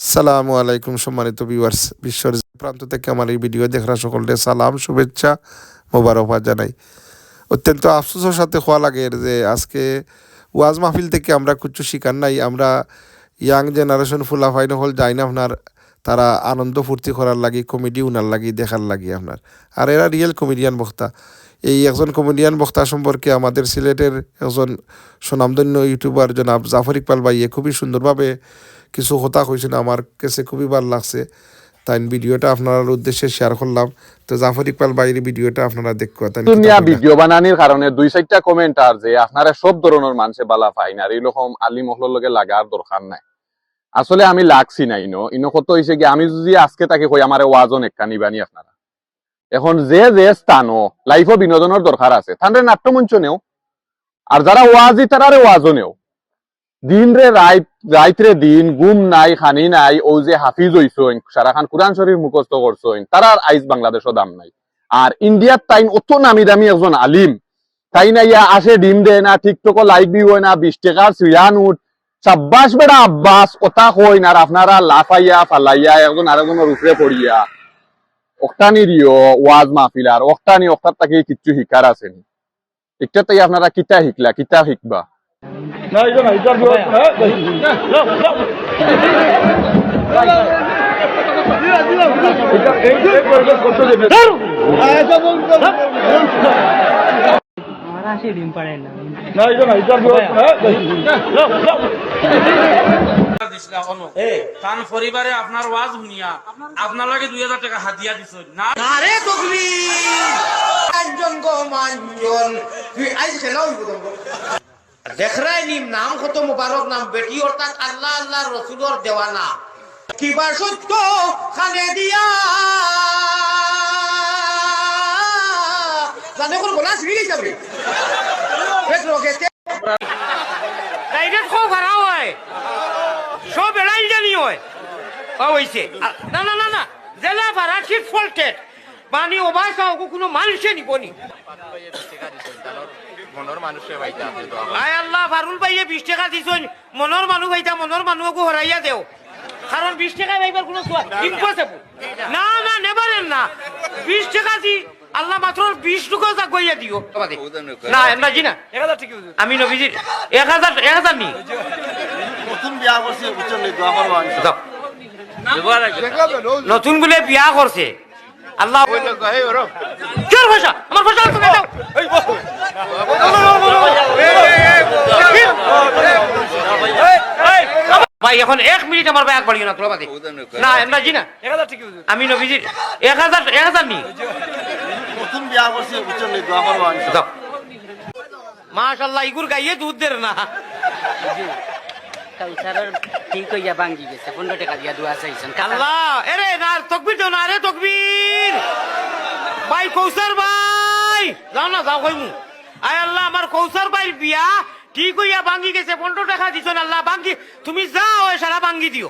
সালামু আলাইকুম সম্মানিত ভিউয়ার্স বিশ্বের প্রান্ত থেকে আমার এই ভিডিও দেখার সকলকে সালাম, শুভেচ্ছা মোবারকবাদ জানাই। অত্যন্ত আফসোসের সাথে হওয়া লাগে যে আজকে ওয়াজ মাহফিল থেকে আমরা কিছু শিকার নাই, আমরা ইয়াং জেনারেশন ফুলাফাইন হল যাই না আপনার, তারা আনন্দ ফুর্তি করার লাগি কমেডি উনার লাগি, দেখার লাগি আপনার। আর এরা রিয়েল কমেডিয়ান বক্তা। এই একজন কমেডিয়ান বক্তা সম্পর্কে আমাদের সিলেটের একজন সুনামধন্য ইউটিউবার জনাব জাফর ইকবাল ভাইয়ে খুবই সুন্দরভাবে কিছু কথা কইছেন আমার কাছে খুবই ভালো লাগছে। তাই ভিডিওটা আপনার উদ্দেশ্যে শেয়ার করলাম। তো জাফর ইকবাল ভাইয়ের ভিডিওটা আপনারা দেখো তাই দুনিয়া ভিডিও বানানির কারণে দুই চারটা কমেন্ট আর যে আপনারা সব ধরনের মানুষে বালা পাই না আর এইরকম আলি মহলের লগে লাগার দরকার নাই। আসলে আমি লাগছি না ইনো। ইনো কত হয়েছে কি আমি যদি আজকে তাকে কই আমার ওয়াজন একটা নিবানি আপনারা। এখন যে যে স্থানও লাইফও বিনোদনের দরকার আছে। তাহলে নাট্যমঞ্চ নেও। আর যারা ওয়াজি তারারে ওয়াজও নেও। দিন রে রাইত রাইত রে দিন, গুম নাই, খানি নাই ও যে হাফিজ হইছইন সারা খান কোরআন শরীফ মুখস্থ করছইন তারার আইজ বাংলাদেশও দাম নাই। আর ইন্ডিয়ার তাইন অত নামি দামি একজন আলিম, তাই না ইয়া আসে ডিম দেয় না টিকটক লাইক ভিউ হয় না, বিশ টাকার সিয়ান উঠ, সাব্বাস বেড়া আব্বাস, কথা কইন আর আপনারা লাফাইয়া, ফালাইয়া, একজন আরেকজনের উপরে পড়িয়া অক্টানি রিও ওয়াজ মাহফিল, আর অক্টানি অক্টার তাকে কিচ্ছু শিকার আসেনি একটা তাই আপনারা কিতা শিকলা, কিতা শিকবা? না এটা না এটা বিরোধ এটা এই এই পরিবেশ করতে দেবে। আমার আসে ডিম পারে না না এটা না এটা বিরোধ হ্যাঁ তান পরিবারে আপনার ওয়াজ শুনিয়া আপনার লাগে দুই হাজার টাকা হাতিয়া দিছ না। একজন গো মানজন। তুই আজ খেলাও নিম নাম বেটি কিবা দিয়া। ভাড়া হয়। সব জানি না না না না। জেলা ভাড়া ঠিক ফল্টেড। মানে ওবাই খাও কোনো মানুষে নিবনি আয় আল্লাহ ফারুল ভাইয়ে বিশ টাকা দিছন মনের মানুষ ভাইতা মনের মানুহকো হরাইয়া দেও। কারণ বিশ টাকা ভাইবার কোনো ইম্পসিবল না না নেবারেন না। বিশ টাকা দি আল্লাহ মাত্র বিশ টুকু গইয়া দিও। না না। জি না আমি নবীজি এক হাজার এক হাজার নি। যাও। নতুন বলে বিয়া করছে। আল্লাহ কিয়র পয়সা আমার পয়সা তুমি দাও ভাই এখন এক মিনিট আমার ব্যাগ বাড়িও না তোলা বাদে। না না জি না। আমি নবীজি এক হাজার এক হাজার নি। মাশাল্লাহ ইগুর গাইয়ে দুধ দের না। কাউসারের ঠিক হইয়া ভাঙ্গি গেছে। পনেরো টাকা দিয়া দুয়া চাইছেন। আল্লাহ এরে না তকবির দাও না রে তকবির। কৌসার ভাই। যাও না যাও কইমু। আয় আল্লাহ আমার কৌসার ভাইয়ের বিয়া ঠিক হইয়া ভাঙ্গি গেছে? পনেরো টাকা দিছ না আল্লাহ ভাঙ্গি। তুমি যাও সারা ভাঙ্গি দিও।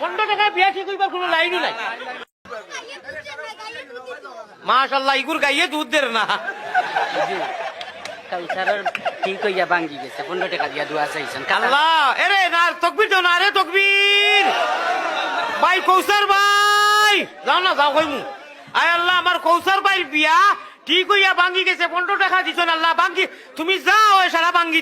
পনেরো টাকা বিয়া ঠিক হইবার কোনো লাইনও নাই। মাশাল্লাহ ইগুর গাইয়ে দুধ দের না। কাউসারের ঠিক হইয়া ভাঙ্গি গেছে? পনেরো টাকা দিয়া দুয়া চাইছেন। আল্লাহ এরে না তকবির দাও না রে তকবির। ভাই কৌসার ভাই। যাও না যাও কইমু। আয় আল্লাহ, আমার কৌসার বাইর বিয়া। ঠিক হইয়া ভাঙ্গি গেছে, পনেরো টাকা দিছ আল্লাহ, ভাঙ্গি। তুমি যাও সারা ভাঙ্গি